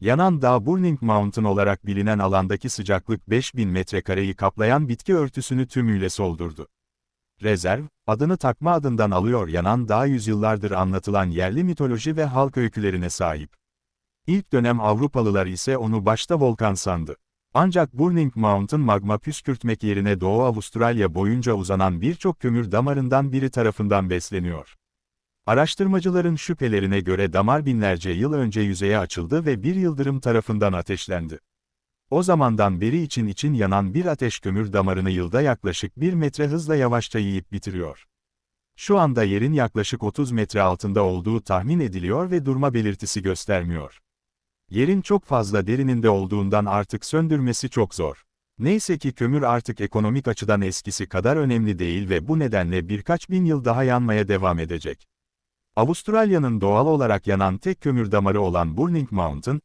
Yanan dağ Burning Mountain olarak bilinen alandaki sıcaklık 5000 metrekareyi kaplayan bitki örtüsünü tümüyle soldurdu. Rezerv, adını takma adından alıyor yanan dağ yüzyıllardır anlatılan yerli mitoloji ve halk öykülerine sahip. İlk dönem Avrupalılar ise onu başta volkan sandı. Ancak Burning Mountain magma püskürtmek yerine Doğu Avustralya boyunca uzanan birçok kömür damarından biri tarafından besleniyor. Araştırmacıların şüphelerine göre damar binlerce yıl önce yüzeye açıldı ve bir yıldırım tarafından ateşlendi. O zamandan beri için için yanan bir ateş kömür damarını yılda yaklaşık 1 metre hızla yavaşça yiyip bitiriyor. Şu anda yerin yaklaşık 30 metre altında olduğu tahmin ediliyor ve durma belirtisi göstermiyor. Yerin çok fazla derininde olduğundan artık söndürmesi çok zor. Neyse ki kömür artık ekonomik açıdan eskisi kadar önemli değil ve bu nedenle birkaç bin yıl daha yanmaya devam edecek. Avustralya'nın doğal olarak yanan tek kömür damarı olan Burning Mountain,